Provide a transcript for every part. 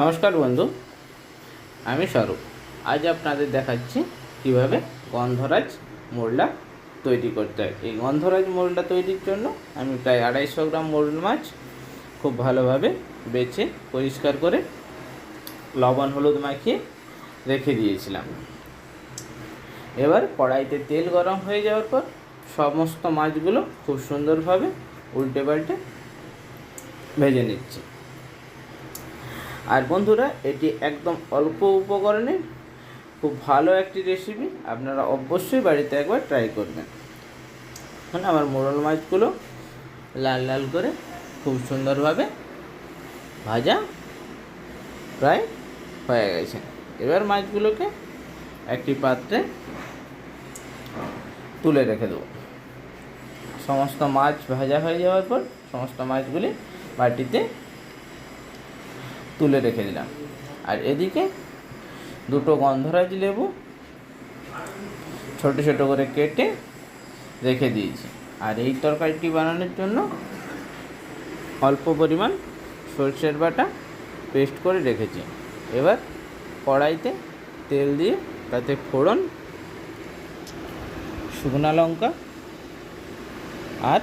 নমস্কার বন্ধু, আমি স্বরূপ। আজ আপনাদের দেখাচ্ছি কীভাবে গন্ধরাজ মোল্ডা তৈরি করতে হয়। এই গন্ধরাজ মোল্ডা তৈরির জন্য আমি প্রায় আড়াইশো গ্রাম মোল্ড মাছ খুব ভালোভাবে বেছে, পরিষ্কার করে লবণ হলুদ মাখিয়ে রেখে দিয়েছিলাম। এবার কড়াইতে তেল গরম হয়ে যাওয়ার পর সমস্ত মাছগুলো খুব সুন্দরভাবে উল্টে পাল্টে ভেজে নিচ্ছি। আর বন্ধুরা, এটি একদম অল্প উপকরণে খুব ভালো একটি রেসিপি আপনারা অবশ্যই বাড়িতে একবার ট্রাই করবেন। এখন আমার মোরল মাছগুলো লাল লাল করে খুব সুন্দরভাবে ভাজা প্রায় হয়ে গেছে। এবার মাছগুলোকে একটি পাত্রে তুলে রেখে দেবো। সমস্ত মাছ ভাজা হয়ে যাওয়ার পর সমস্ত মাছগুলি বাটিতে তুলে রেখে দিলাম। আর এদিকে দুটো গন্ধরাজ লেবু ছোট ছোট করে কেটে রেখে দিয়েছি। আর এই তরকারিটি বানানোর জন্য অল্প পরিমাণ সরষের বাটা পেস্ট করে রেখেছি। এবার কড়াইতে তেল দিয়ে তাতে ফোড়ন, শুকনো লঙ্কা আর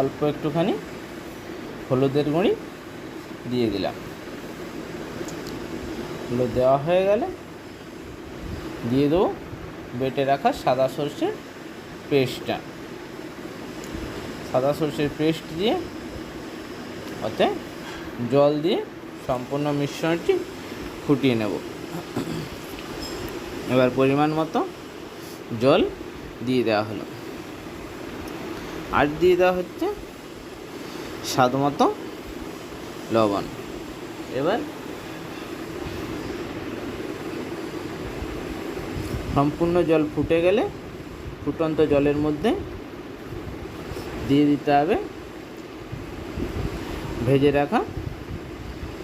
অল্প একটুখানি হলুদের গুঁড়ি দিয়ে দিলাম। হলুদ দেওয়া হয়ে গেলে দিয়ে দেবো বেটে রাখা সাদা সর্ষের পেস্টটা। সাদা সর্ষের পেস্ট দিয়ে ওতে জল দিয়ে সম্পূর্ণ মিশ্রণটি ফুটিয়ে নেব। এবার পরিমাণ মতো জল দিয়ে দেওয়া হলো। আর দিয়ে দেওয়া হচ্ছে স্বাদ মতো লবণ। এবার সম্পূর্ণ জল ফুটে গেলে ফুটন্ত জলের মধ্যে দিয়ে দিতে হবে ভেজে রাখা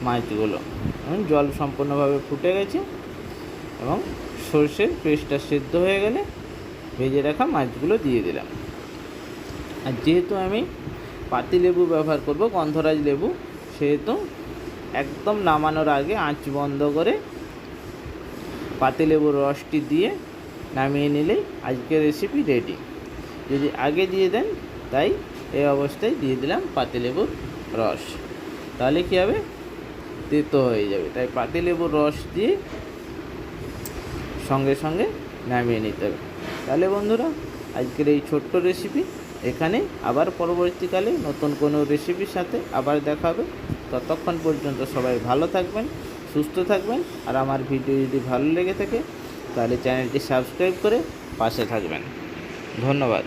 মাছগুলো। জল সম্পূর্ণভাবে ফুটে গেছে এবং সর্ষের পেস্টটা সেদ্ধ হয়ে গেলে ভেজে রাখা মাছগুলো দিয়ে দিলাম। আর যেহেতু আমি পাতি লেবু ব্যবহার করব, গন্ধরাজ লেবু। সেহেতু একদম নামানোর আগে আঁচ বন্ধ করে পাতিলেবুর রসটি দিয়ে নামিয়ে নিলেই আজকের রেসিপি রেডি যদি আগে দিয়ে দেন, তাই এই অবস্থায় দিয়ে দিলাম পাতিলেবুর রস। তাহলে কী হবে? তেতো হয়ে যাবে। তাই পাতিলেবুর রস দিয়ে সঙ্গে সঙ্গে নামিয়ে নিতে হবে। তাহলে বন্ধুরা, আজকের এই ছোট্ট রেসিপি এখানে আবার পরবর্তীকালে নতুন কোনো রেসিপির সাথে আবার দেখা হবে। ততক্ষণ পর্যন্ত সবাই ভালো থাকবেন, সুস্থ থাকবেন, আর আমার ভিডিও যদি ভালো লেগে থাকে, তাহলে চ্যানেলটি সাবস্ক্রাইব করে পাশে থাকবেন। ধন্যবাদ।